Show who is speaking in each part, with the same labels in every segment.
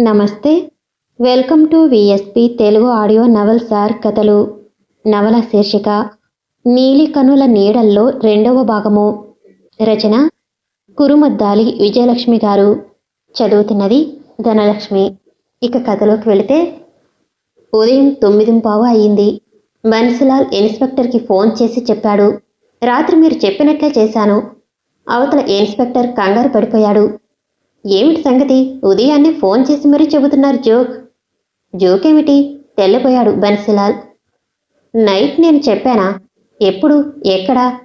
Speaker 1: నమస్తే. Welcome to VSP Telugu audio novel sir కథలు. నవల శీర్షిక నీలికనుల నీడల్లో రెండవ భాగము. రచన కురుమద్దాలి విజయలక్ష్మి గారు. చదువుతున్నది ధనలక్ష్మి. ఇక కథలోకి వెళితే ఉదయం తొమ్మిది పావు అయ్యింది. బన్సిలాల్ ఇన్స్పెక్టర్కి ఫోన్ చేసి చెప్పాడు. రాత్రి మీరు చెప్పినట్లే చేశాను. అవతల ఇన్స్పెక్టర్ కంగారు పడిపోయాడు. ఏమిటి సంగతి? ఉదయాన్నే ఫోన్ చేసి మరీ చెబుతున్నారు జోక్. జోక్ ఏమిటి తెల్లపోయాడు బన్సిలాల్. నైట్ నేను చెప్పానా? ఎప్పుడు? ఎక్కడా?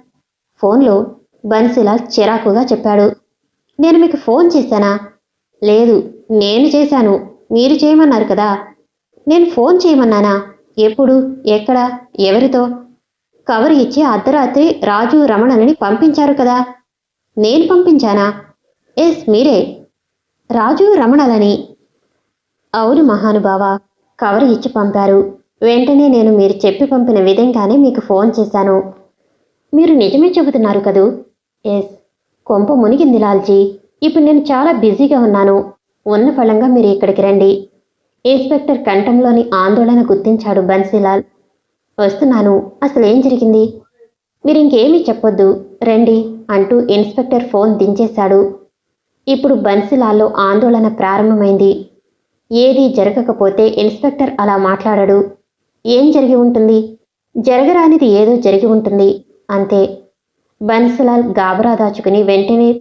Speaker 1: ఫోన్లో బన్సిలాల్ చిరాకుగా చెప్పాడు. నేను మీకు ఫోన్ చేశానా? లేదు నేను చేశాను. మీరు చేయమన్నారు కదా. నేను ఫోన్ చేయమన్నానా? ఎప్పుడు? ఎక్కడ? ఎవరితో? కవర్ ఇచ్చి అర్ధరాత్రి రాజు రమణని పంపించారు కదా. నేను పంపించానా? ఎస్ మీరే. రాజు రమణలని. అవును మహానుభావ కవర్ ఇచ్చి పంపారు. వెంటనే నేను మీరు చెప్పి పంపిన విధంగానే మీకు ఫోన్ చేశాను. మీరు నిజమే చెబుతున్నారు కదూ? ఎస్. కొంప మునిగింది లాల్జీ. ఇప్పుడు నేను చాలా బిజీగా ఉన్నాను. ఉన్న ఫలంగా మీరు ఇక్కడికి రండి. ఇన్స్పెక్టర్ కంఠంలోని ఆందోళన గుర్తించాడు బన్సీలాల్. వస్తున్నాను. అసలు ఏం జరిగింది? మీరు ఇంకేమీ చెప్పొద్దు. రండి అంటూ ఇన్స్పెక్టర్ ఫోన్ దించేశాడు. ఇప్పుడు బన్సిలాల్లో ఆందోళన ప్రారంభమైంది. ఏదీ జరగకపోతే ఇన్స్పెక్టర్ అలా మాట్లాడడు. ఏం జరిగి ఉంటుంది? జరగరానిది ఏదో జరిగి ఉంటుంది అంతే. బన్సిలాల్ గాబరా దాచుకుని వెంటనే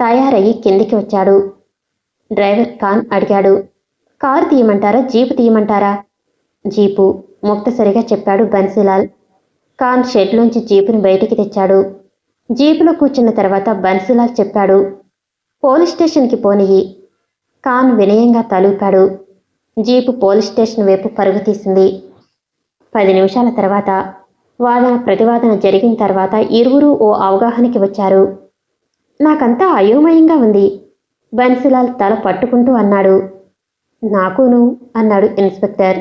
Speaker 1: తయారయ్యి కిందికి వచ్చాడు. డ్రైవర్ ఖాన్ అడిగాడు. కారు తీయమంటారా? జీపు తీయమంటారా? జీపు ముక్తసరిగా చెప్పాడు బన్సిలాల్. ఖాన్ షెడ్లోంచి జీపుని బయటికి తెచ్చాడు. జీపులో కూర్చున్న తర్వాత బన్సిలాల్ చెప్పాడు. పోలీస్ స్టేషన్కి పోనియి ఖాన్ వినయంగా తలూపాడు. జీపు పోలీస్ స్టేషన్ వైపు పరుగు తీసింది. పది నిమిషాల తర్వాత వాదన ప్రతివాదన జరిగిన తర్వాత ఇరువురు ఓ అవగాహనకి వచ్చారు. నాకంతా అయోమయంగా ఉంది. బన్సిలాల్ తల పట్టుకుంటూ అన్నాడు. నాకును అన్నాడు ఇన్స్పెక్టర్.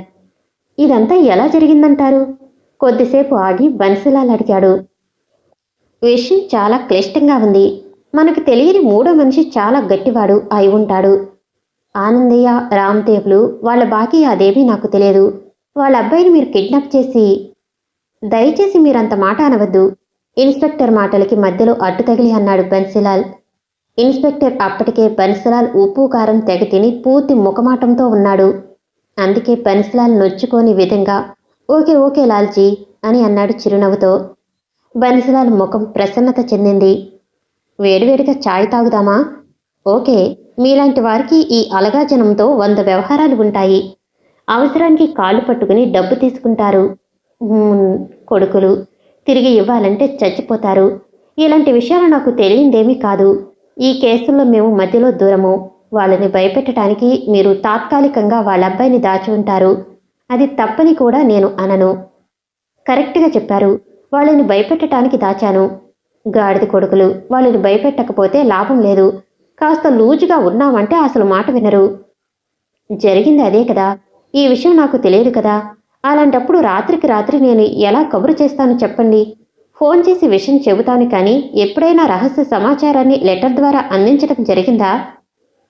Speaker 1: ఇదంతా ఎలా జరిగిందంటారు? కొద్దిసేపు ఆగి బన్సిలాల్ అడిగాడు. విషయం చాలా క్లిష్టంగా ఉంది. మనకు తెలియని మూడో మనిషి చాలా గట్టివాడు అయి ఉంటాడు. ఆనందయ్య రామ్దేవ్లు వాళ్ళ బాకీ అదేమీ నాకు తెలియదు. వాళ్ళ అబ్బాయిని మీరు కిడ్నాప్ చేసి దయచేసి మీరంత మాట అనవద్దు. ఇన్స్పెక్టర్ మాటలకి మధ్యలో అడ్డు తగిలి అన్నాడు బన్సిలాల్. ఇన్స్పెక్టర్ అప్పటికే బన్సిలాల్ ఉప్పు కారం తెగ తిని పూర్తి ముఖమాటంతో ఉన్నాడు. అందుకే బన్సిలాల్ నొచ్చుకోని విధంగా ఓకే ఓకే లాల్జీ అని అన్నాడు చిరునవ్వుతో. బన్సిలాల్ ముఖం ప్రసన్నత చెందింది. వేడివేడిగా ఛాయ్ తాగుదామా? ఓకే మీలాంటి వారికి ఈ అలగాజనంతో వంద వ్యవహారాలు ఉంటాయి. అవసరానికి కాళ్ళు పట్టుకుని డబ్బు తీసుకుంటారు. కొడుకులు తిరిగి ఇవ్వాలంటే చచ్చిపోతారు. ఇలాంటి విషయాలు నాకు తెలియందేమీ కాదు. ఈ కేసుల్లో మేము మధ్యలో దూరము. వాళ్ళని భయపెట్టడానికి మీరు తాత్కాలికంగా వాళ్ళ అబ్బాయిని దాచి ఉంటారు. అది తప్పని కూడా నేను అనను. కరెక్ట్గా చెప్పారు. వాళ్ళని భయపెట్టడానికి దాచాను. గాడిద కొడుకులు వాళ్ళని భయపెట్టకపోతే లాభం లేదు. కాస్త లూజుగా ఉన్నామంటే అసలు మాట వినరు. జరిగింది అదే కదా. ఈ విషయం నాకు తెలియదు కదా. అలాంటప్పుడు రాత్రికి రాత్రి నేను ఎలా కబురు చేస్తాను చెప్పండి? ఫోన్ చేసి విషయం చెబుతాను కానీ ఎప్పుడైనా రహస్య సమాచారాన్ని లెటర్ ద్వారా అందించడం జరిగిందా?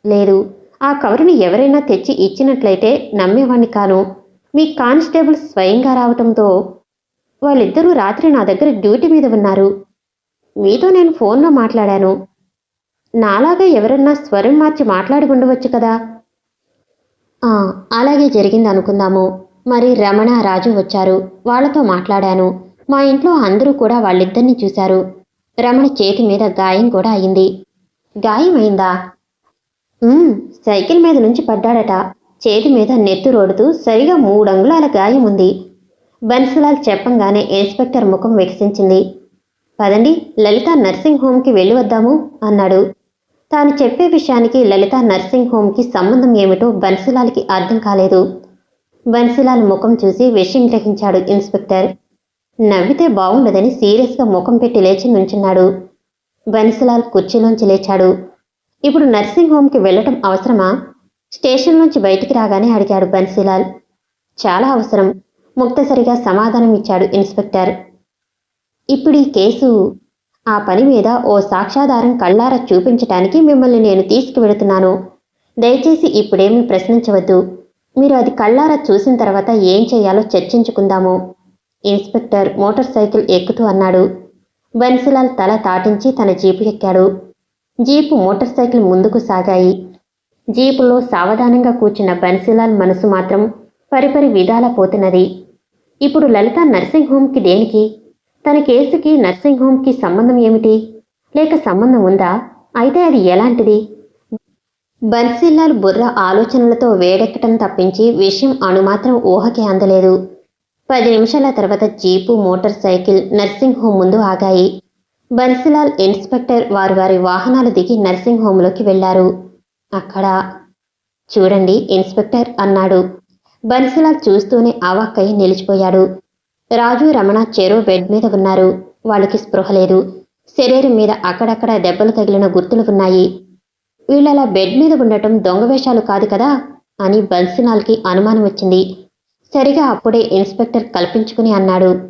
Speaker 1: లేదు. ఆ కవరుని ఎవరైనా తెచ్చి ఇచ్చినట్లయితే నమ్మేవాణ్ణి కాను. మీ కానిస్టేబుల్ స్వయంగా రావటంతో వాళ్ళిద్దరూ రాత్రి నా దగ్గర డ్యూటీ మీద ఉన్నారు. మీతో నేను ఫోన్లో మాట్లాడాను. నాలాగా ఎవరన్నా స్వరం మార్చి మాట్లాడి ఉండవచ్చు కదా అలాగే జరిగింది అనుకుందాము మరి రమణ రాజు వచ్చారు. వాళ్ళతో మాట్లాడాను. మా ఇంట్లో అందరూ కూడా వాళ్ళిద్దరిని చూశారు. రమణ చేతి మీద గాయం కూడా అయింది. గాయం అయిందా? సైకిల్ మీద నుంచి పడ్డాడట. చేతి మీద నెత్తు రోడుతూ సరిగా మూడు అంగుళాల గాయం ఉంది. బన్సులాల్ చెప్పంగానే ఇన్స్పెక్టర్ ముఖం వికసించింది. పదండి లలిత నర్సింగ్ హోమ్కి వెళ్ళి వద్దాము అన్నాడు. తాను చెప్పే విషయానికి లలిత నర్సింగ్ హోమ్కి సంబంధం ఏమిటో బన్సిలాల్కి అర్థం కాలేదు. బన్సిలాల్ ముఖం చూసి విషయం గ్రహించాడు ఇన్స్పెక్టర్. నవ్వితే బాగుండదని సీరియస్గా ముఖం పెట్టి లేచి నుంచున్నాడు. బన్సిలాల్ కుర్చీలోంచి లేచాడు. ఇప్పుడు నర్సింగ్ హోమ్కి వెళ్ళటం అవసరమా? స్టేషన్ నుంచి బయటికి రాగానే అడిగాడు బన్సిలాల్. చాలా అవసరం ముక్తసరిగా సమాధానం ఇచ్చాడు ఇన్స్పెక్టర్. ఇప్పుడు ఈ కేసు ఆ పని మీద ఓ సాక్ష్యాధారం కళ్ళారా చూపించటానికి మిమ్మల్ని నేను తీసుకువెడుతున్నాను. దయచేసి ఇప్పుడేమీ ప్రశ్నించవద్దు. మీరు అది కళ్ళారా చూసిన తర్వాత ఏం చేయాలో చర్చించుకుందాము. ఇన్స్పెక్టర్ మోటార్ సైకిల్ ఎక్కుతూ అన్నాడు. బన్సిలాల్ తల తాటించి తన జీపు ఎక్కాడు. జీపు మోటార్ సైకిల్ ముందుకు సాగాయి. జీపులో సావధానంగా కూర్చున్న బన్సిలాల్ మనసు మాత్రం పరిపరి విధాల పోతున్నది ఇప్పుడు లలిత నర్సింగ్ హోమ్కి దేనికి? తన కేసుకి నర్సింగ్ హోమ్కి సంబంధం ఏమిటి? లేక సంబంధం ఉందా? అయితే అది ఎలాంటిది? బన్సిలాల్ బుర్ర ఆలోచనలతో వేడెక్కటం తప్పించి విషయం అణుమాత్రం ఊహకి అందలేదు. పది నిమిషాల తర్వాత jeep motor cycle nursing home ముందు ఆగాయి. బన్సిలాల్ ఇన్స్పెక్టర్ వారి వారి వాహనాలు దిగి నర్సింగ్ హోంలోకి వెళ్ళారు అక్కడ చూడండి ఇన్స్పెక్టర్ అన్నాడు. బన్సిలాల్ చూస్తూనే అవాక్కయ్య నిలిచిపోయాడు. రాజు రమణ చెరో బెడ్ మీద ఉన్నారు. వాళ్ళకి స్పృహ లేదు. శరీరం మీద అక్కడక్కడ దెబ్బలు తగిలిన గుర్తులు ఉన్నాయి. వీళ్ళలా బెడ్ మీద ఉండటం దొంగవేషాలు కాదు కదా అని బన్సిలాల్కి అనుమానం వచ్చింది. సరిగా అప్పుడే ఇన్స్పెక్టర్ కల్పించుకుని అన్నాడు.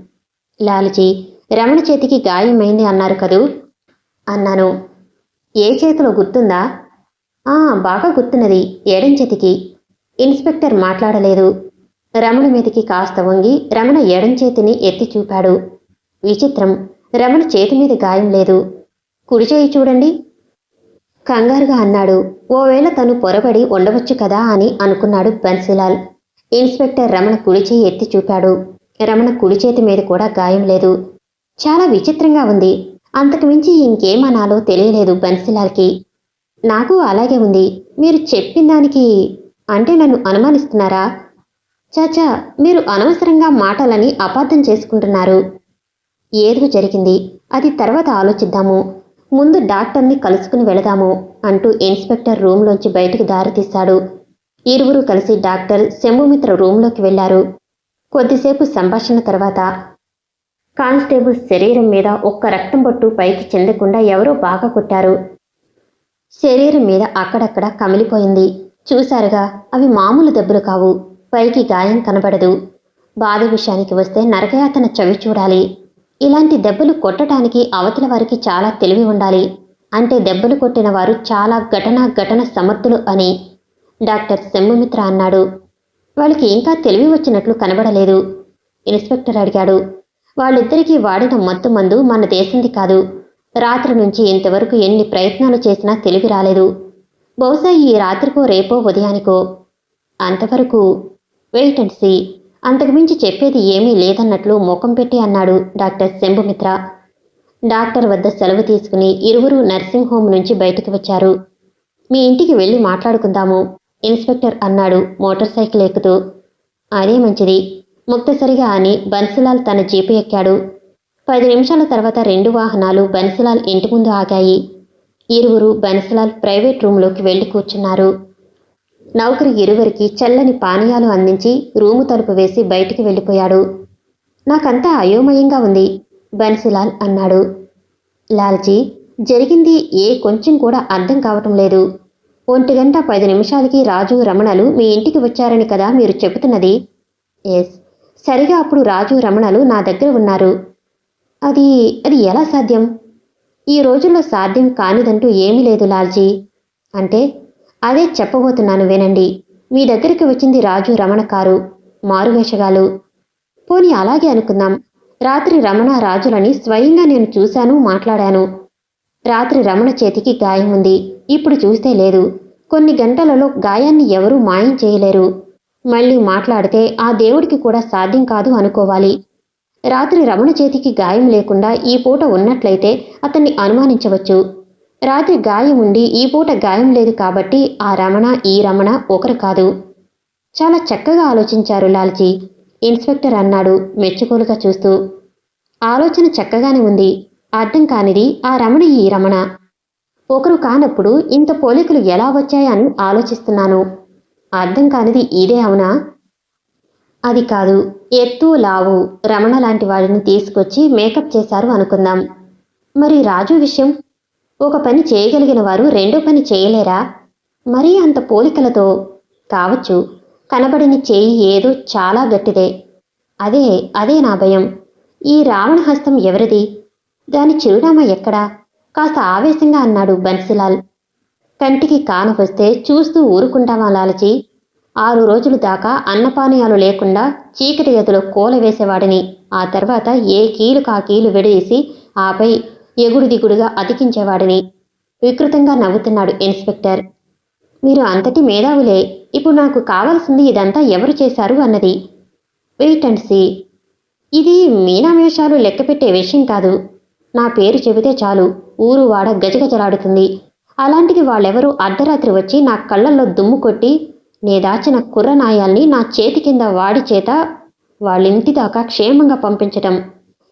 Speaker 1: లాలజీ రమణ చేతికి గాయమైంది అన్నారు కదూ? అన్నాను. ఏ చేతిలో గుర్తుందా? బాగా గుర్తున్నది ఎడం చేతికి? ఇన్స్పెక్టర్ మాట్లాడలేదు. రమణ మీదికి కాస్త వంగి రమణ ఎడం చేతిని ఎత్తి చూపాడు. విచిత్రం. రమణ చేతి మీద గాయం లేదు. కుడి చేయి చూడండి. కంగారుగా అన్నాడు. ఓవేళ తను పొరబడి ఉండవచ్చు కదా అని అనుకున్నాడు బన్సిలాల్. ఇన్స్పెక్టర్ రమణ కుడి చేయి ఎత్తి చూపాడు. రమణ కుడి చేతి మీద కూడా గాయం లేదు. చాలా విచిత్రంగా ఉంది. అంతకుమించి ఇంకేం ఇంకేమనాలో తెలియలేదు బన్సిలాల్కి. నాకు అలాగే ఉంది. మీరు చెప్పిన దానికి అంటే నన్ను అనుమానిస్తున్నారా? చాచా మీరు అనవసరంగా మాటలని అపార్థం చేసుకుంటున్నారు. ఏదో జరిగింది? అది తర్వాత ఆలోచిద్దాము. ముందు డాక్టర్ని కలుసుకుని వెళదాము అంటూ ఇన్స్పెక్టర్ రూమ్లోంచి బయటకు దారితీశాడు ఇరువురు కలిసి డాక్టర్ శంభుమిత్ర రూంలోకి వెళ్ళారు కొద్దిసేపు సంభాషణ తర్వాత కానిస్టేబుల్ శరీరం మీద ఒక్క రక్తం బొట్టు పైకి చెందకుండా ఎవరో బాగా కొట్టారు. శరీరం మీద అక్కడక్కడ కమిలిపోయింది. చూశారుగా అవి మామూలు దెబ్బలు కావు. పైకి గాయం కనబడదు. బాధ విషయానికి వస్తే నరకయాతన చవి చూడాలి. ఇలాంటి దెబ్బలు కొట్టడానికి అవతల వారికి చాలా తెలివి ఉండాలి. అంటే దెబ్బలు కొట్టిన వారు చాలా ఘటన ఘటన సమర్థులు అని డాక్టర్ శంభుమిత్ర అన్నాడు. వాళ్ళకి ఇంకా తెలివి వచ్చినట్లు కనబడలేదు. ఇన్స్పెక్టర్ అడిగాడు. వాళ్ళిద్దరికీ వాడిన మత్తు మందు మన దేశంది కాదు. రాత్రి నుంచి ఇంతవరకు ఎన్ని ప్రయత్నాలు చేసినా తెలివి రాలేదు. బహుశా ఈ రాత్రికో రేపో ఉదయానికో. అంతవరకు వెయిట్ అండ్ సీ. అంతకుమించి చెప్పేది ఏమీ లేదన్నట్లు ముఖం పెట్టి అన్నాడు డాక్టర్ శంభుమిత్ర. డాక్టర్ వద్ద సెలవు తీసుకుని ఇరువురు నర్సింగ్ హోమ్ నుంచి బయటికి వచ్చారు. మీ ఇంటికి వెళ్ళి మాట్లాడుకుందాము ఇన్స్పెక్టర్ అన్నాడు మోటార్ సైకిల్ ఎక్కుతూ. అదే మంచిది ముక్తసరిగా అని బన్సిలాల్ తన జీపు ఎక్కాడు. పది నిమిషాల తర్వాత రెండు వాహనాలు బన్సిలాల్ ఇంటి ముందు ఆగాయి. ఇరువురు బన్సిలాల్ ప్రైవేట్ రూంలోకి వెళ్ళి కూర్చున్నారు. నౌకరి ఇరువురికి చల్లని పానీయాలు అందించి రూము తలుపు వేసి బయటికి వెళ్ళిపోయాడు. నాకంతా అయోమయంగా ఉంది బన్సిలాల్ అన్నాడు. లాల్జీ జరిగింది ఏ కొంచెం కూడా అర్థం కావటం లేదు. ఒంటి గంట పది నిమిషాలకి రాజు రమణలు మీ ఇంటికి వచ్చారని కదా మీరు చెబుతున్నది? ఎస్. సరిగా అప్పుడు రాజు రమణలు నా దగ్గర ఉన్నారు. అది అది ఎలా సాధ్యం? ఈ రోజుల్లో సాధ్యం కానిదంటూ ఏమీ లేదు లాల్జీ. అంటే అదే చెప్పబోతున్నాను వినండి. మీ దగ్గరికి వచ్చింది రాజు రమణ కారు. మారువేషగాలు. పోనీ అలాగే అనుకుందాం. రాత్రి రమణ రాజులని స్వయంగా నేను చూశాను మాట్లాడాను. రాత్రి రమణ చేతికి గాయం ఉంది. ఇప్పుడు చూస్తే లేదు. కొన్ని గంటలలో గాయాన్ని ఎవరూ మాయం చేయలేరు. మళ్ళీ మాట్లాడితే ఆ దేవుడికి కూడా సాధ్యం కాదు అనుకోవాలి. రాత్రి రమణ చేతికి గాయం లేకుండా ఈ పూట ఉన్నట్లయితే అతన్ని అనుమానించవచ్చు. రాత్రి గాయం ఉండి ఈ పూట గాయం లేదు కాబట్టి ఆ రమణ ఈ రమణ ఒకరు కాదు. చాలా చక్కగా ఆలోచించారు లాల్జీ. ఇన్స్పెక్టర్ అన్నాడు మెచ్చుకోలుగా చూస్తూ. ఆలోచన చక్కగానే ఉంది. అర్థం కానిది ఆ రమణ ఈ రమణ. ఒకరు కానప్పుడు ఇంత పోలికలు ఎలా వచ్చాయని ఆలోచిస్తున్నాను. అర్థం కానిది ఇదే అవునా? అది కాదు. ఎత్తు లావు రమణ లాంటి వాడిని తీసుకొచ్చి మేకప్ చేశారు అనుకుందాం. మరి రాజు విషయం? ఒక పని చేయగలిగిన వారు రెండో పని చేయలేరా? మరీ అంత పోలికలతో కావచ్చు. కనబడిన చేయి ఏదో చాలా గట్టిదే. అదే అదే నా భయం. ఈ రావణ హస్తం ఎవరిది? దాని చిరునామా ఎక్కడా? కాస్త ఆవేశంగా అన్నాడు బన్సిలాల్. కంటికి కాన వస్తే చూస్తూ ఊరుకుంటామా లాలచి? ఆరు రోజులు దాకా అన్నపానీయాలు లేకుండా చీకటి గదిలో కూల వేసేవాడిని. ఆ తర్వాత ఏ కీలు కా కీలు విడదీసి ఆపై ఎగుడు దిగుడుగా అతికించేవాడిని. వికృతంగా నవ్వుతున్నాడు ఇన్స్పెక్టర్. మీరు అంతటి మేధావులే ఇప్పుడు నాకు కావాల్సింది ఇదంతా ఎవరు చేశారు అన్నది. Wait and see. ఇది మీనామేషాలు లెక్కపెట్టే విషయం కాదు. నా పేరు చెబితే చాలు ఊరు వాడ గజగజలాడుతుంది. అలాంటిది వాళ్ళెవరూ అర్ధరాత్రి వచ్చి నా కళ్ళల్లో దుమ్ము కొట్టి నే దాచిన కుర్ర నాయాల్ని నా చేతి కింద వాడి చేత వాళ్ళింటి దాకా క్షేమంగా పంపించటం.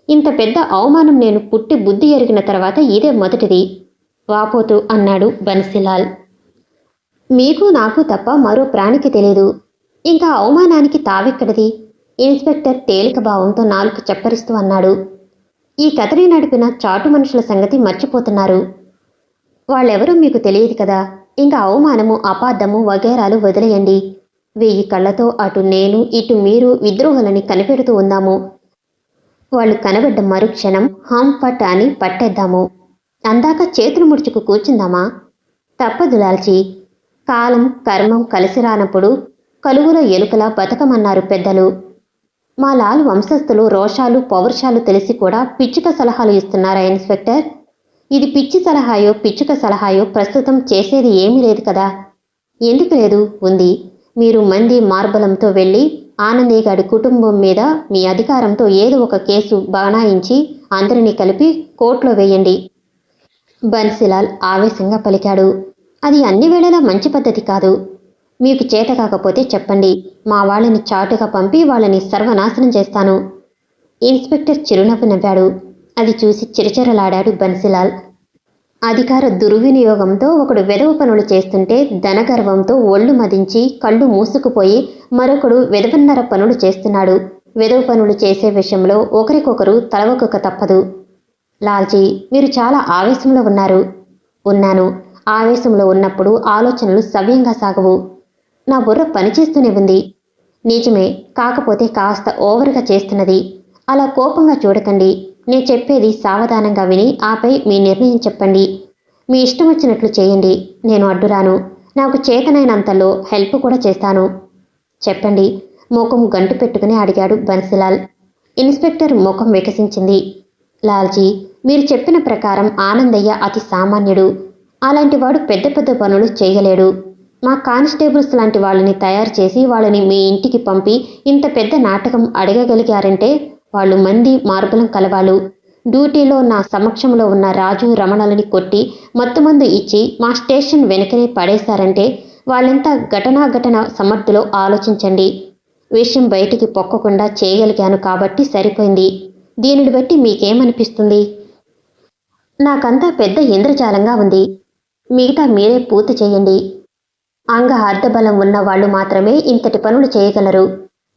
Speaker 1: ఇంత పెద్ద అవమానం నేను పుట్టి బుద్ధి ఎరిగిన తర్వాత ఇదే మొదటిది వాపోతూ అన్నాడు బన్సిలాల్. మీకు నాకు తప్ప మరో ప్రాణికి తెలియదు ఇంకా అవమానానికి తావెక్కడిది? ఇన్స్పెక్టర్ తేలిక భావంతో నాలుగు చప్పరిస్తూ అన్నాడు. ఈ కథని నడిపిన చాటు మనుషుల సంగతి మర్చిపోతున్నారు. వాళ్ళెవరూ మీకు తెలియదు కదా. ఇంకా అవమానము అపార్థము వగేరాలు వదిలేయండి. వెయ్యి కళ్ళతో అటు నేను ఇటు మీరు విద్రోహులని కనిపెడుతూ ఉందాము వాళ్ళు కనబడ్డ మరుక్షణం హాం పట్ అని పట్టేద్దాము. అందాక చేతులు ముడుచుకు కూర్చుందామా? తప్పదు లాల్చి. కాలం కర్మం కలిసి రానప్పుడు కలుగుల ఎలుకలా బతకమన్నారు పెద్దలు. మా లాల్ వంశస్థులు రోషాలు పౌరుషాలు తెలిసి కూడా పిచ్చుక సలహాలు ఇస్తున్నారా ఇన్స్పెక్టర్? ఇది పిచ్చి సలహాయో పిచ్చుక సలహాయో ప్రస్తుతం చేసేది ఏమీ లేదు కదా. ఎందుకు లేదు ఉంది. మీరు మంది మార్బలంతో వెళ్ళి ఆనందయ్య గారి కుటుంబం మీద మీ అధికారంతో ఏదో ఒక కేసు బనాయించి అందరినీ కలిపి కోర్టులో వేయండి. బన్సిలాల్ ఆవేశంగా పలికాడు. అది అన్ని వేళలా మంచి పద్ధతి కాదు. మీకు చేత కాకపోతే చెప్పండి. మా వాళ్ళని చాటుగా పంపి వాళ్ళని సర్వనాశనం చేస్తాను. ఇన్స్పెక్టర్ చిరునవ్వు నవ్వాడు. అది చూసి చిరచిరలాడాడు బన్సిలాల్. అధికార దుర్వినియోగంతో ఒకడు వెధవ పనులు చేస్తుంటే ధనగర్వంతో ఒళ్ళు మదించి కళ్ళు మూసుకుపోయి మరొకడు వెధవన్నర పనులు చేస్తున్నాడు. వెధవ పనులు చేసే విషయంలో ఒకరికొకరు తలవకొక తప్పదు. లాల్జీ మీరు చాలా ఆవేశంలో ఉన్నారు. ఉన్నాను. ఆవేశంలో ఉన్నప్పుడు ఆలోచనలు సవ్యంగా సాగవు. నా బుర్ర పనిచేస్తూనే ఉంది. నిజమే కాకపోతే కాస్త ఓవర్గా చేస్తున్నది. అలా కోపంగా చూడకండి. నేను చెప్పేది సావధానంగా విని ఆపై మీ నిర్ణయం చెప్పండి. మీ ఇష్టం వచ్చినట్లు చేయండి. నేను అడ్డురాను. నాకు చేతనైనంతలో హెల్ప్ కూడా చేస్తాను. చెప్పండి. ముఖం గంటు పెట్టుకుని అడిగాడు బన్సిలాల్. ఇన్స్పెక్టర్ ముఖం వికసించింది. లాల్జీ మీరు చెప్పిన ప్రకారం ఆనందయ్య అతి సామాన్యుడు. అలాంటి వాడు పెద్ద పెద్ద పనులు చేయలేడు. మా కానిస్టేబుల్స్ లాంటి వాళ్ళని తయారు చేసి వాళ్ళని మీ ఇంటికి పంపి ఇంత పెద్ద నాటకం అడగగలిగారంటే వాళ్ళు మంది మార్బలం కలవాళ్ళు. డ్యూటీలో నా సమక్షంలో ఉన్న రాజు రమణలని కొట్టి మత్తుమందు ఇచ్చి మా స్టేషన్ వెనకనే పడేశారంటే వాళ్ళెంత ఘటనాఘటన సమర్థులో ఆలోచించండి. విషయం బయటికి పొక్కకుండా చేయగలిగాను కాబట్టి సరిపోయింది. దీనిని బట్టి మీకేమనిపిస్తుంది? నాకంతా పెద్ద ఇంద్రజాలంగా ఉంది. మిగతా మీరే పూర్తి చేయండి. అంగ అర్ధబలం ఉన్న వాళ్ళు మాత్రమే ఇంతటి పనులు చేయగలరు.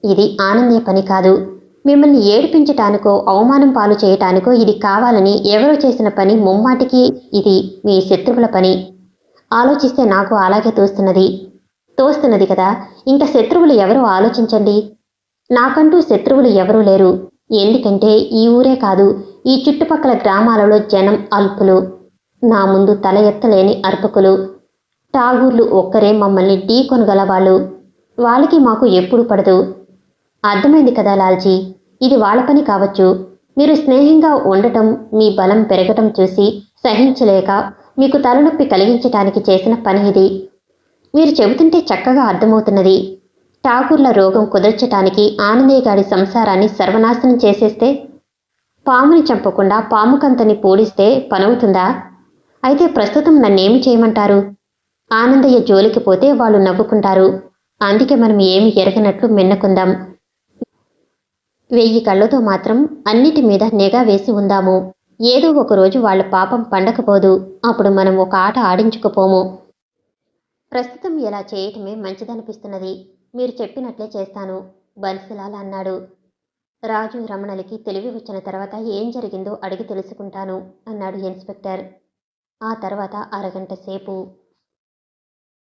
Speaker 1: ఇది ఆనందే పని కాదు. మిమ్మల్ని ఏడిపించటానికో అవమానం పాలు చేయటానికో ఇది కావాలని ఎవరో చేసిన పని ముమ్మాటికి ఇది మీ శత్రువుల పని. ఆలోచిస్తే నాకు అలాగే తోస్తున్నది. తోస్తున్నది కదా. ఇంకా శత్రువులు ఎవరో ఆలోచించండి. నాకంటూ శత్రువులు ఎవరూ లేరు. ఎందుకంటే ఈ ఊరే కాదు ఈ చుట్టుపక్కల గ్రామాలలో జనం అల్పులు. నా ముందు తల ఎత్తలేని అర్పకులు. టాగూర్లు ఒక్కరే మమ్మల్ని ఢీ కొనగలవాళ్ళు వాళ్ళకి మాకు ఎప్పుడు పడదు. అర్థమైంది కదా లాల్జీ? ఇది వాళ్ళ పని కావచ్చు. మీరు స్నేహంగా ఉండటం మీ బలం పెరగటం చూసి సహించలేక మీకు తలనొప్పి కలిగించటానికి చేసిన పని ఇది. మీరు చెబుతుంటే చక్కగా అర్థమవుతున్నది. ఠాకూర్ల రోగం కుదర్చటానికి ఆనందయ్యగాడి సంసారాన్ని సర్వనాశనం చేసేస్తే పాముని చంపకుండా పాముకంతని పూడిస్తే పనవుతుందా? అయితే ప్రస్తుతం నన్నేమి చేయమంటారు? ఆనందయ్య జోలికి పోతే వాళ్ళు నవ్వుకుంటారు. అందుకే మనం ఏమి ఎరగనట్లు మిన్నకుందాం. వెయ్యి కళ్ళతో మాత్రం అన్నిటి మీద నిఘా వేసి ఉందాము. ఏదో ఒక రోజు వాళ్ళ పాపం పండకపోదు. అప్పుడు మనం ఒక ఆట ఆడించుకుపోము. ప్రస్తుతం ఇలా చేయటమే మంచిదనిపిస్తున్నది. మీరు చెప్పినట్లే చేస్తాను బన్సిలాల్ అన్నాడు. రాజు రమణలకి తెలివి వచ్చిన తర్వాత ఏం జరిగిందో అడిగి తెలుసుకుంటాను అన్నాడు ఇన్స్పెక్టర్. ఆ తర్వాత అరగంట సేపు